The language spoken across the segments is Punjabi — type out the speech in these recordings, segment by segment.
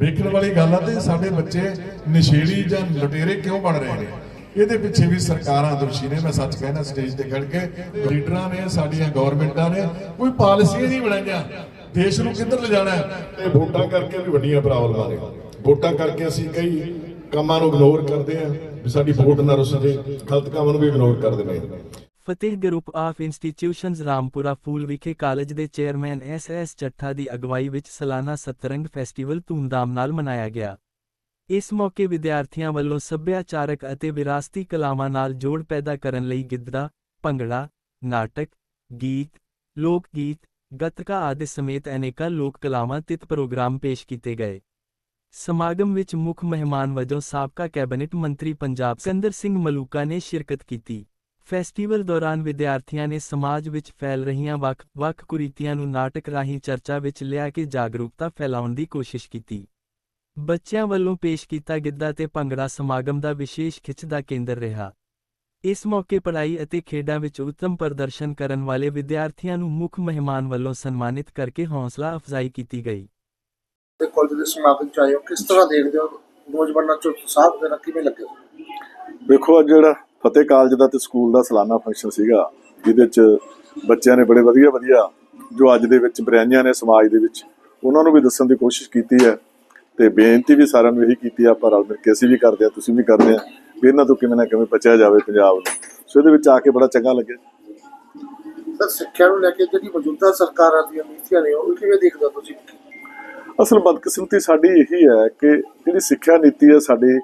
ਵੇਖਣ ਵਾਲੀ ਗੱਲ ਆ ਤੇ ਸਾਡੇ ਬੱਚੇ ਨਸ਼ੇੜੀ ਜਾਂ ਲੁਟੇਰੇ ਕਿਉਂ ਬਣ ਰਹੇ ਨੇ? ਇਹਦੇ ਪਿੱਛੇ ਵੀ ਸਰਕਾਰਾਂ ਦੋਸ਼ੀ ਨੇ, ਮੈਂ ਸੱਚ ਕਹਿਣਾ ਸਟੇਜ ਤੇ ਖੜ ਕੇ। ਲੀਡਰਾਂ ਨੇ, ਸਾਡੀਆਂ ਗਵਰਨਮੈਂਟਾਂ ਨੇ, ਕੋਈ ਪਾਲਿਸੀਆਂ ਨਹੀਂ ਬਣਾਈਆਂ। ਦੇਸ਼ ਨੂੰ ਕਿੱਧਰ ਲਿਜਾਣਾ ਤੇ ਵੋਟਾਂ ਕਰਕੇ ਵੀ ਵੱਡੀਆਂ ਪ੍ਰੋਬਲਮਾਂ ਨੇ। ਵੋਟਾਂ ਕਰਕੇ ਅਸੀਂ ਕਈ ਕੰਮਾਂ ਨੂੰ ਇਗਨੋਰ ਕਰਦੇ ਆ ਵੀ ਸਾਡੀ ਵੋਟ ਨਾ ਰੁੱਸ ਜੇ। ਗਲਤ ਕੰਮਾਂ ਨੂੰ ਵੀ ਇਗਨੋਰ ਕਰ ਦਿੰਦੇ ਆ Fateh group of institutions Rampura Phul ਵਿਖੇ ਕਾਲਜ ਦੇ ਚੇਅਰਮੈਨ ਐਸ ਐਸ ਚੱਠਾ ਦੀ ਅਗਵਾਈ ਵਿੱਚ ਸਾਲਾਨਾ ਸਤਰੰਗ ਫੈਸਟੀਵਲ ਧੂਮਧਾਮ ਨਾਲ ਮਨਾਇਆ ਗਿਆ। ਇਸ ਮੌਕੇ ਵਿਦਿਆਰਥੀਆਂ ਵੱਲੋਂ ਸੱਭਿਆਚਾਰਕ ਅਤੇ ਵਿਰਾਸਤੀ ਕਲਾਵਾਂ ਨਾਲ ਜੋੜ ਪੈਦਾ ਕਰਨ ਲਈ ਗਿੱਧਾ, ਭੰਗੜਾ, ਨਾਟਕ, ਗੀਤ ਲੋਕ ਗੀਤ ਗੱਤਕਾ ਆਦਿ ਸਮੇਤ ਅਨੇਕਾਂ ਲੋਕ ਕਲਾਵਾਂ ਤਿਤ ਪ੍ਰੋਗਰਾਮ ਪੇਸ਼ ਕੀਤੇ ਗਏ। ਸਮਾਗਮ ਵਿੱਚ ਮੁੱਖ ਮਹਿਮਾਨ ਵਜੋਂ ਸਾਬਕਾ ਕੈਬਨਿਟ ਮੰਤਰੀ ਪੰਜਾਬ ਸਿੰਦਰ ਸਿੰਘ ਮਲੂਕਾ ਨੇ ਸ਼ਿਰਕਤ ਕੀਤੀ। ਫੈਸਟੀਵਲ ਦੌਰਾਨ ਵਿਦਿਆਰਥੀਆਂ ਨੇ ਸਮਾਜ ਵਿੱਚ ਫੈਲ ਰਹੀਆਂ ਵੱਖ-ਵੱਖ ਕੁਰੀਤੀਆਂ ਨੂੰ ਨਾਟਕ ਰਾਹੀਂ ਚਰਚਾ ਵਿੱਚ ਲਿਆ ਕੇ ਜਾਗਰੂਕਤਾ ਫੈਲਾਉਣ ਦੀ ਕੋਸ਼ਿਸ਼ ਕੀਤੀ। ਬੱਚਿਆਂ ਵੱਲੋਂ ਪੇਸ਼ ਕੀਤਾ ਗਿੱਧਾ ਤੇ ਭੰਗੜਾ ਸਮਾਗਮ ਦਾ ਵਿਸ਼ੇਸ਼ ਖਿੱਚ ਦਾ ਕੇਂਦਰ ਰਿਹਾ। ਇਸ ਮੌਕੇ ਪੜ੍ਹਾਈ ਅਤੇ ਖੇਡਾਂ ਵਿੱਚ ਉੱਤਮ ਪ੍ਰਦਰਸ਼ਨ ਕਰਨ ਵਾਲੇ ਵਿਦਿਆਰਥੀਆਂ ਨੂੰ ਮੁੱਖ ਮਹਿਮਾਨ ਵੱਲੋਂ ਸਨਮਾਨਿਤ ਕਰਕੇ ਹੌਸਲਾ ਅਫਜ਼ਾਈ ਕੀਤੀ ਗਈ। ਤੇ ਕਾਲਜ ਦੇ ਸਮਾਗਮ ਚ ਕਿਸ ਤਰ੍ਹਾਂ ਦੇਖਦੇ ਹੋ? ਨੌਜਵਾਨਾਂ ਚ ਉਤਸ਼ਾਹ ਦੇਣਾ ਕਿਵੇਂ ਲੱਗੇ? ਵੇਖੋ ਅੱਜ ਜਿਹੜਾ ਫਤਿਹ ਕਾਲਜ ਦਾ ਤੇ ਸਕੂਲ ਦਾ ਸਾਲਾਨਾ ਫੰਕਸ਼ਨ ਸੀਗਾ ਜਿਹਦੇ ਚ ਬੱਚਿਆਂ ਨੇ ਬੜੇ ਵਧੀਆ ਵਧੀਆ ਜੋ ਅੱਜ ਦੇ ਵਿੱਚ ਬਰਿਆਈਆਂ ਨੇ ਸਮਾਜ ਦੇ ਵਿੱਚ ਉਹਨਾਂ ਨੂੰ ਵੀ ਦੱਸਣ ਦੀ ਕੋਸ਼ਿਸ਼ ਕੀਤੀ ਹੈ ਤੇ ਬੇਨਤੀ ਵੀ ਸਾਰਿਆਂ ਨੂੰ ਇਹੀ ਕੀਤੀ ਆ ਆਪਾਂ ਰਲ ਮਿਲ ਕੇ ਅਸੀਂ ਵੀ ਕਰਦੇ ਆ ਤੁਸੀਂ ਵੀ ਕਰਦੇ ਆ ਵੀ ਇਹਨਾਂ ਤੋਂ ਕਿਵੇਂ ਨਾ ਕਿਵੇਂ ਬਚਿਆ ਜਾਵੇ ਪੰਜਾਬ ਨੂੰ। ਸੋ ਇਹਦੇ ਵਿੱਚ ਆ ਕੇ ਬੜਾ ਚੰਗਾ ਲੱਗਿਆ। ਸਰ ਸਿੱਖਿਆ ਨੂੰ ਲੈ ਕੇ ਜਿਹੜੀ ਮੌਜੂਦਾ ਸਰਕਾਰਾਂ ਦੀਆਂ ਨੀਤੀਆਂ ਨੇ ਉਹ ਕਿਵੇਂ ਦੇਖਦੇ ਤੁਸੀਂ? ਅਸਲ ਬਦਕਿਸਮਤੀ ਸਾਡੀ ਇਹੀ ਹੈ ਕਿ ਜਿਹੜੀ ਸਿੱਖਿਆ ਨੀਤੀ ਹੈ ਸਾਡੀ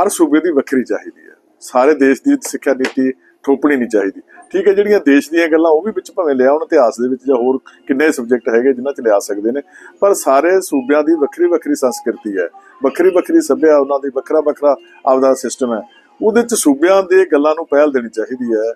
ਹਰ ਸੂਬੇ ਦੀ ਵੱਖਰੀ ਚਾਹੀਦੀ ਹੈ। ਸਾਰੇ ਦੇਸ਼ ਦੀ ਸਿੱਖਿਆ ਨੀਤੀ ਥੋਪਣੀ ਨਹੀਂ ਚਾਹੀਦੀ। ਠੀਕ ਹੈ, ਜਿਹੜੀਆਂ ਦੇਸ਼ ਦੀਆਂ ਗੱਲਾਂ ਉਹ ਵੀ ਵਿੱਚ ਭਾਵੇਂ ਲਿਆ ਹੁਣ, ਇਤਿਹਾਸ ਦੇ ਵਿੱਚ ਜਾਂ ਹੋਰ ਕਿੰਨੇ ਸਬਜੈਕਟ ਹੈਗੇ ਜਿਨ੍ਹਾਂ 'ਚ ਲਿਆ ਸਕਦੇ ਨੇ। ਪਰ ਸਾਰੇ ਸੂਬਿਆਂ ਦੀ ਵੱਖਰੀ ਵੱਖਰੀ ਸੰਸਕ੍ਰਿਤੀ ਹੈ ਵੱਖਰੀ ਵੱਖਰੀ ਸੱਭਿਆ, ਉਹਨਾਂ ਦੀ ਵੱਖਰਾ ਵੱਖਰਾ ਆਪਦਾ ਸਿਸਟਮ ਹੈ। ਉਹਦੇ 'ਚ ਸੂਬਿਆਂ ਦੇ ਗੱਲਾਂ ਨੂੰ ਪਹਿਲ ਦੇਣੀ ਚਾਹੀਦੀ ਹੈ।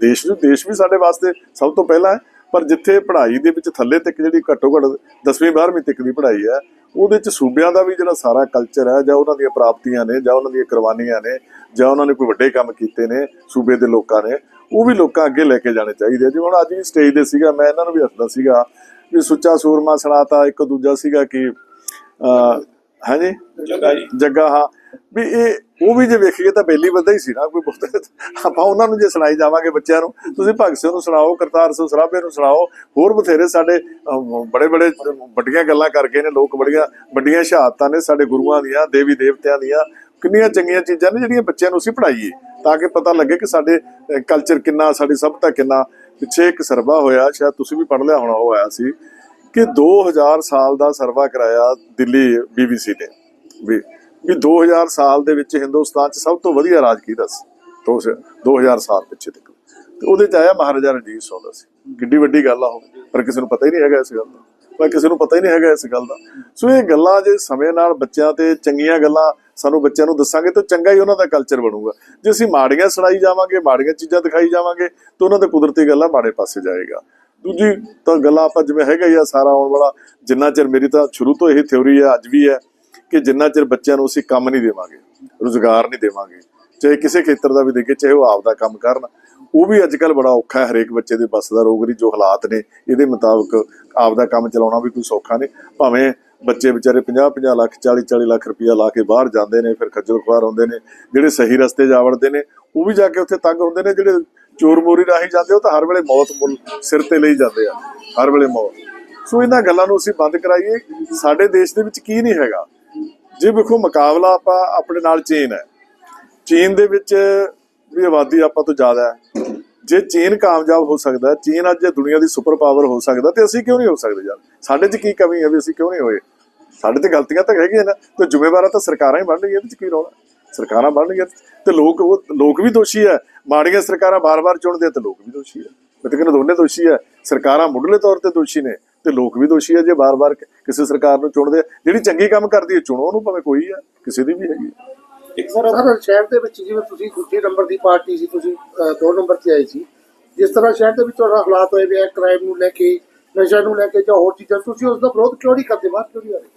ਦੇਸ਼ ਨੂੰ, ਦੇਸ਼ ਵੀ ਸਾਡੇ ਵਾਸਤੇ ਸਭ ਤੋਂ ਪਹਿਲਾਂ ਹੈ, ਪਰ ਜਿੱਥੇ ਪੜ੍ਹਾਈ ਦੇ ਵਿੱਚ ਥੱਲੇ ਤੱਕ ਜਿਹੜੀ ਘੱਟੋ ਘੱਟ 10ਵੀਂ 12ਵੀਂ ਤੱਕ ਦੀ ਪੜ੍ਹਾਈ ਹੈ ਉਹਦੇ ਚ ਸੂਬਿਆਂ ਦਾ ਵੀ ਜਿਹੜਾ ਸਾਰਾ ਕਲਚਰ ਹੈ ਜਾਂ ਉਹਨਾਂ ਦੀਆਂ ਪ੍ਰਾਪਤੀਆਂ ਨੇ ਜਾਂ ਉਹਨਾਂ ਦੀਆਂ ਕੁਰਬਾਨੀਆਂ ਨੇ ਜਾਂ ਉਹਨਾਂ ਨੇ ਕੋਈ ਵੱਡੇ ਕੰਮ ਕੀਤੇ ਨੇ ਸੂਬੇ ਦੇ ਲੋਕਾਂ ਨੇ ਉਹ ਵੀ ਲੋਕਾਂ ਅੱਗੇ ਲੈ ਕੇ ਜਾਣੇ ਚਾਹੀਦੇ ਆ। ਜਿਵੇਂ ਹੁਣ ਅੱਜ ਵੀ ਸਟੇਜ ਤੇ ਸੀਗਾ ਮੈਂ ਇਹਨਾਂ ਨੂੰ ਵੀ ਦੱਸਦਾ ਸੀਗਾ ਵੀ ਸੁੱਚਾ ਸੂਰਮਾ ਸੁਣਾਤਾ ਇੱਕ ਦੂਜਾ ਸੀਗਾ ਕਿ ਹਾਂਜੀ? ਜੱਗਾ ਹਾਂ। ਵੀ ਇਹ ਉਹ ਵੀ ਜੇ ਵੇਖੀਏ ਤਾਂ ਬੇਲੀ ਬੰਦਾ ਹੀ ਸੀ ਨਾ, ਕੋਈ ਬਹੁਤ ਆਪਾਂ ਉਹਨਾਂ ਨੂੰ ਜੇ ਸੁਣਾਈ ਜਾਵਾਂਗੇ ਬੱਚਿਆਂ ਨੂੰ, ਤੁਸੀਂ ਭਗਤ ਸਿੰਘ ਨੂੰ ਸੁਣਾਓ, ਕਰਤਾਰ ਸਿੰਘ ਸਰਾਭੇ ਨੂੰ ਸੁਣਾਓ, ਹੋਰ ਬਥੇਰੇ ਸਾਡੇ ਬੜੇ ਬੜੇ ਵੱਡੀਆਂ ਗੱਲਾਂ ਕਰ ਗਏ ਨੇ, ਲੋਕ ਬੜੀਆਂ, ਵੱਡੀਆਂ ਸ਼ਹਾਦਤਾਂ ਨੇ ਸਾਡੇ ਗੁਰੂਆਂ ਦੀਆਂ, ਦੇਵੀ ਦੇਵਤਿਆਂ ਦੀਆਂ, ਕਿੰਨੀਆਂ ਚੰਗੀਆਂ ਚੀਜ਼ਾਂ ਨੇ ਜਿਹੜੀਆਂ ਬੱਚਿਆਂ ਨੂੰ ਅਸੀਂ ਪੜ੍ਹਾਈਏ, ਤਾਂ ਕਿ ਪਤਾ ਲੱਗੇ ਕਿ ਸਾਡੇ ਕਲਚਰ ਕਿੰਨਾ, ਸਾਡੀ ਸਭਤਾ ਕਿੰਨਾ, ਪਿੱਛੇ ਇੱਕ ਸਰਵਾ ਹੋਇਆ, ਸ਼ਾਇਦ ਤੁਸੀਂ ਵੀ ਪੜ੍ਹ ਲਿਆ ਹੋਣਾ, ਉਹ ਆਇਆ ਸੀ, ਕਿ 2000 ਸਾਲ ਦਾ ਸਰਵਾ ਕਰਾਇਆ ਦਿੱਲੀ ਬੀਬੀਸੀ ਨੇ, ਵੀ ਵੀ 2000 ਸਾਲ ਦੇ ਵਿੱਚ ਹਿੰਦੁਸਤਾਨ 'ਚ ਸਭ ਤੋਂ ਵਧੀਆ ਰਾਜ ਕਿਹਦਾ ਸੀ। ਦੋ ਸ- 2000 ਸਾਲ ਪਿੱਛੇ ਤੱਕ। ਤੇ ਉਹਦੇ 'ਚ ਆਇਆ ਮਹਾਰਾਜਾ ਰਣਜੀਤ ਸਿੰਘ ਦਾ ਸੀ। ਕਿੱਡੀ ਵੱਡੀ ਗੱਲ ਆ ਉਹ। ਪਰ ਕਿਸੇ ਨੂੰ ਪਤਾ ਹੀ ਨਹੀਂ ਹੈਗਾ ਇਸ ਗੱਲ ਦਾ। ਪਰ ਕਿਸੇ ਨੂੰ ਪਤਾ ਹੀ ਨਹੀਂ ਹੈਗਾ ਇਸ ਗੱਲ ਦਾ। ਸੋ ਇਹ ਗੱਲਾਂ ਜੇ ਸਮੇਂ ਨਾਲ ਬੱਚਿਆਂ ਤੇ ਚੰਗੀਆਂ ਗੱਲਾਂ ਸਾਨੂੰ ਬੱਚਿਆਂ ਨੂੰ ਦੱਸਾਂਗੇ ਤਾਂ ਚੰਗਾ ਹੀ ਉਹਨਾਂ ਦਾ ਕਲਚਰ ਬਣੂਗਾ। ਜੇ ਅਸੀਂ ਮਾੜੀਆਂ ਸੁਣਾਈ ਜਾਵਾਂਗੇ, ਮਾੜੀਆਂ ਚੀਜ਼ਾਂ ਦਿਖਾਈ ਜਾਵਾਂਗੇ, ਤਾਂ ਉਹਨਾਂ ਦੇ ਕੁਦਰਤੀ ਗੱਲਾਂ ਮਾੜੇ ਪਾਸੇ ਜਾਏਗਾ। ਦੂਜੀ ਤਾਂ ਗੱਲਾਂ ਆਪਾਂ ਜਿਵੇਂ ਹੈਗਾ ਹੀ ਆ ਸਾਰਾ ਆਉਣ ਵਾਲਾ। ਜਿੰਨਾ ਚਿਰ ਮੇਰੀ ਤਾਂ ਸ਼ੁਰੂ ਤੋਂ ਇਹ ਥਿਉਰੀ ਹੈ ਅੱਜ ਵੀ ਹੈ। ਕਿ ਜਿੰਨਾ ਚਿਰ ਬੱਚਿਆਂ ਨੂੰ ਅਸੀਂ ਕੰਮ ਨਹੀਂ ਦੇਵਾਂਗੇ, ਰੋਜ਼ਗਾਰ ਨਹੀਂ ਦੇਵਾਂਗੇ, ਚਾਹੇ ਕਿਸੇ ਖੇਤਰ ਦਾ ਵੀ ਦੇਖੇ ਚਾਹੇ ਉਹ ਆਪਦਾ ਕੰਮ ਕਰਨ, ਉਹ ਵੀ ਅੱਜ ਕੱਲ ਬੜਾ ਔਖਾ ਹੈ ਹਰੇਕ ਬੱਚੇ ਦੇ ਬਸ ਦਾ ਰੋਗਰੀ ਜੋ ਹਾਲਾਤ ਨੇ, ਇਹਦੇ ਮੁਤਾਬਕ ਆਪ ਦਾ ਕੰਮ ਚਲਾਉਣਾ ਵੀ ਕੋਈ ਸੌਖਾ ਨਹੀਂ। ਭਾਵੇਂ ਬੱਚੇ ਵਿਚਾਰੇ 50 50 ਲੱਖ 40 40 ਲੱਖ ਰੁਪਇਆ ਲਾ ਕੇ ਬਾਹਰ ਜਾਂਦੇ ਨੇ, ਫਿਰ ਖੱਜਲ ਖੁਆਰ ਹੁੰਦੇ ਨੇ, ਜਿਹੜੇ ਸਹੀ ਰਸਤੇ ਜਾ ਵੜਦੇ ਨੇ, ਉਹ ਵੀ ਜਾ ਕੇ ਉੱਥੇ ਤੰਗ ਹੁੰਦੇ ਨੇ, ਜਿਹੜੇ ਚੋਰ ਮੋਰੀ ਰਾਹੀਂ ਜਾਂਦੇ ਉਹ ਤਾਂ ਹਰ ਵੇਲੇ ਮੌਤ ਮੁੱਲ ਸਿਰ ਤੇ ਲਈ ਜਾਂਦੇ ਆ, ਹਰ ਵੇਲੇ ਮੌਤ। ਸੋ ਇਹਨਾਂ ਗੱਲਾਂ ਨੂੰ ਅਸੀਂ ਬੰਦ ਕਰਾਈਏ। ਸਾਡੇ ਦੇਸ਼ ਦੇ ਵਿੱਚ ਕੀ ਨਹੀਂ ਹੈਗਾ। ਜੇ ਵੇਖੋ, ਮੁਕਾਬਲਾ ਆਪਾਂ ਆਪਣੇ ਨਾਲ ਚੀਨ ਹੈ। ਚੀਨ ਦੇ ਵਿੱਚ ਵੀ ਆਬਾਦੀ ਆਪਾਂ ਤੋਂ ਜ਼ਿਆਦਾ ਹੈ। ਜੇ ਚੀਨ ਕਾਮਯਾਬ ਹੋ ਸਕਦਾ ਚੀਨ ਅੱਜ ਦੁਨੀਆ ਦੀ ਸੁਪਰ ਪਾਵਰ ਹੋ ਸਕਦਾ ਤੇ ਅਸੀਂ ਕਿਉਂ ਨਹੀਂ ਹੋ ਸਕਦੇ ਯਾਰ? ਸਾਡੇ 'ਚ ਕੀ ਕਮੀ ਹੈ ਵੀ ਅਸੀਂ ਕਿਉਂ ਨਹੀਂ ਹੋਏ? ਸਾਡੇ ਤੇ ਗਲਤੀਆਂ ਤਾਂ ਹੈਗੀਆਂ ਨਾ। ਤੇ ਜ਼ਿੰਮੇਵਾਰਾਂ ਤਾਂ ਸਰਕਾਰਾਂ ਹੀ ਬਣਨਗੀਆਂ ਇਹਦੇ 'ਚ ਕੀ ਰੌਲਾ? ਸਰਕਾਰਾਂ ਬਣਨਗੀਆਂ ਤੇ ਲੋਕ ਉਹ ਲੋਕ ਵੀ ਦੋਸ਼ੀ ਹੈ। ਮਾੜੀਆਂ ਸਰਕਾਰਾਂ ਬਾਰ-ਬਾਰ ਚੁਣਦੇ ਆ ਤੇ ਲੋਕ ਵੀ ਦੋਸ਼ੀ ਹੈ। ਮੈਂ ਤਾਂ ਕਹਿੰਦਾ ਦੋਨੇ ਦੋਸ਼ੀ ਹੈ। ਸਰਕਾਰਾਂ ਮੁੱਢਲੇ ਤੌਰ ਤੇ ਦੋਸ਼ੀ ਨੇ। ਤੇ ਲੋਕ ਵੀ ਦੋਸ਼ੀ ਹੈ ਜੇ ਬਾਰ-ਬਾਰ ਕਿਸੇ ਸਰਕਾਰ ਨੂੰ ਚੁਣਦੇ ਆ। ਜਿਹੜੀ ਚੰਗੀ ਕੰਮ ਕਰਦੀ ਹੈ ਚੁਣੋ ਉਹਨੂੰ ਭਾਵੇਂ ਕੋਈ ਹੈ ਕਿਸੇ ਦੀ ਵੀ ਹੈਗੀ ਹੈ। ਸਰ ਸ਼ਹਿਰ ਦੇ ਵਿੱਚ ਜਿਵੇਂ ਤੁਸੀਂ ਦੂਜੇ ਨੰਬਰ ਦੀ ਪਾਰਟੀ ਸੀ ਤੁਸੀਂ ਅਹ, ਦੋ ਨੰਬਰ ਤੇ ਆਏ ਸੀ ਜਿਸ ਤਰ੍ਹਾਂ ਸ਼ਹਿਰ ਦੇ ਵਿੱਚ ਤੁਹਾਡਾ ਹਾਲਾਤ ਹੋਏ ਵੇ ਕ੍ਰਾਈਮ ਨੂੰ ਲੈ ਕੇ ਨਸ਼ਾ ਨੂੰ ਲੈ ਕੇ ਜਾਂ ਹੋਰ ਚੀਜ਼ਾਂ ਤੁਸੀਂ ਉਸ ਦਾ ਵਿਰੋਧ ਕਿਉਂ ਨਹੀਂ ਕਰਦੇ? ਬਾਹਰ ਕਿਉਂ ਨਹੀਂ ਆ ਰਹੇ?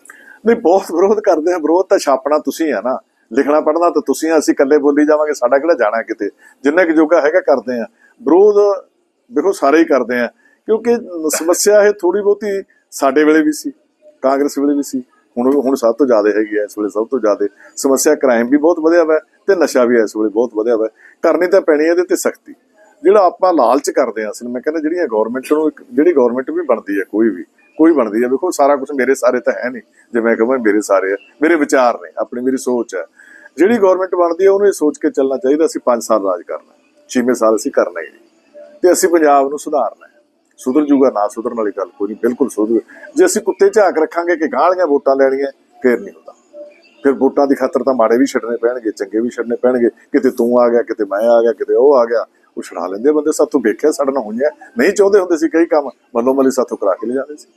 ਨਹੀਂ ਬਹੁਤ ਵਿਰੋਧ ਕਰਦੇ ਆ। ਵਿਰੋਧ ਤਾਂ ਛਾਪਣਾ ਤੁਸੀਂ ਆ ਨਾ। ਲਿਖਣਾ ਪੜ੍ਹਨਾ ਤਾਂ ਤੁਸੀਂ ਆ। ਅਸੀਂ ਇਕੱਲੇ ਬੋਲੀ ਜਾਵਾਂਗੇ ਸਾਡਾ ਕਿਹੜਾ ਜਾਣਾ ਕਿਤੇ? ਜਿੰਨਾ ਕਿ ਜੋਗਾ ਹੈਗਾ ਕਰਦੇ ਆ। ਵਿਰੋਧ ਦੇਖੋ ਸਾਰੇ ਹੀ ਕਰਦੇ ਆ। ਕਿਉਂਕਿ ਸਮੱਸਿਆ ਇਹ ਥੋੜੀ ਬਹੁਤੀ ਸਾਡੇ ਵੇਲੇ ਵੀ ਸੀ, ਕਾਂਗਰਸ ਵੇਲੇ ਵੀ ਸੀ। ਹੁਣ ਹੁਣ ਸਭ ਤੋਂ ਜ਼ਿਆਦਾ ਹੈਗੀ ਹੈ ਇਸ ਵੇਲੇ, ਸਭ ਤੋਂ ਜ਼ਿਆਦਾ ਸਮੱਸਿਆ ਕ੍ਰਾਈਮ ਵੀ ਬਹੁਤ ਵਧਿਆ ਵਾ ਤੇ ਨਸ਼ਾ ਵੀ ਇਸ ਵੇਲੇ ਬਹੁਤ ਵਧਿਆ ਵਾ। ਕਰਨੀ ਤਾਂ ਪੈਣੀ ਹੈ ਇਹਦੇ ਤੇ ਸਖਤੀ। ਜਿਹੜਾ ਆਪਾਂ ਲਾਲਚ ਕਰਦੇ ਆ ਅਸਲ, ਮੈਂ ਕਹਿੰਦਾ ਜਿਹੜੀਆਂ ਗਵਰਨਮੈਂਟ ਨੂੰ ਇੱਕ- ਜਿਹੜੀ ਗਵਰਨਮੈਂਟ ਵੀ ਬਣਦੀ ਹੈ ਕੋਈ ਵੀ, ਕੋਈ ਬਣਦੀ ਹੈ ਵੇਖੋ ਸਾਰਾ ਕੁਝ ਮੇਰੇ ਸਾਰੇ ਤਾਂ ਹੈ ਨਹੀਂ ਜੇ ਮੈਂ ਕਹਾਂ ਮੇਰੇ ਸਾਰੇ ਆ, ਮੇਰੇ ਵਿਚਾਰ ਨੇ, ਆਪਣੀ ਮੇਰੀ ਸੋਚ ਹੈ ਜਿਹੜੀ ਗਵਰਨਮੈਂਟ ਬਣਦੀ ਹੈ ਉਹਨੂੰ ਇਹ ਸੋਚ ਕੇ ਚੱਲਣਾ ਚਾਹੀਦਾ, ਅਸੀਂ 5 ਸਾਲ ਰਾਜ ਕਰਨਾ 6ਵੇਂ ਸਾਲ ਅਸੀਂ ਕਰਨਾ ਹੀ ਨਹੀਂ। ਤੇ ਅਸੀਂ ਪੰਜਾਬ ਨੂੰ ਸੁਧਾਰਨਾ ਸੁਧਰ ਜੂਗਾ, ਨਾ ਸੁਧਰਨ ਵਾਲੀ ਗੱਲ ਕੋਈ ਨਹੀਂ, ਬਿਲਕੁਲ ਸੁਧਰ ਜੇ। ਅਸੀਂ ਕੁੱਤੇ ਝਾਕ ਰੱਖਾਂਗੇ ਕਿ ਗਾਲੀਆਂ ਵੋਟਾਂ ਲੈਣੀਆਂ, ਫੇਰ ਨਹੀਂ ਹੁੰਦਾ। ਫਿਰ ਵੋਟਾਂ ਦੀ ਖਾਤਰ ਤਾਂ ਮਾੜੇ ਵੀ ਛੱਡਣੇ ਪੈਣਗੇ, ਚੰਗੇ ਵੀ ਛੱਡਣੇ ਪੈਣਗੇ। ਕਿਤੇ ਤੂੰ ਆ ਗਿਆ, ਕਿਤੇ ਮੈਂ ਆ ਗਿਆ, ਕਿਤੇ ਉਹ ਆ ਗਿਆ। ਉਹ ਛਡਾ ਲੈਂਦੇ ਬੰਦੇ, ਸਾਥੋਂ ਵੇਖਿਆ ਸਾਡੇ ਨਾਲ ਹੋਈਆਂ। ਨਹੀਂ ਚਾਹੁੰਦੇ ਹੁੰਦੇ ਸੀ ਕਈ ਕੰਮ। ਮੱਲੋ ਮੱਲੀ ਸਾਥੋਂ ਕਰਾ ਕੇ ਲੈ ਜਾਂਦੇ ਸੀ।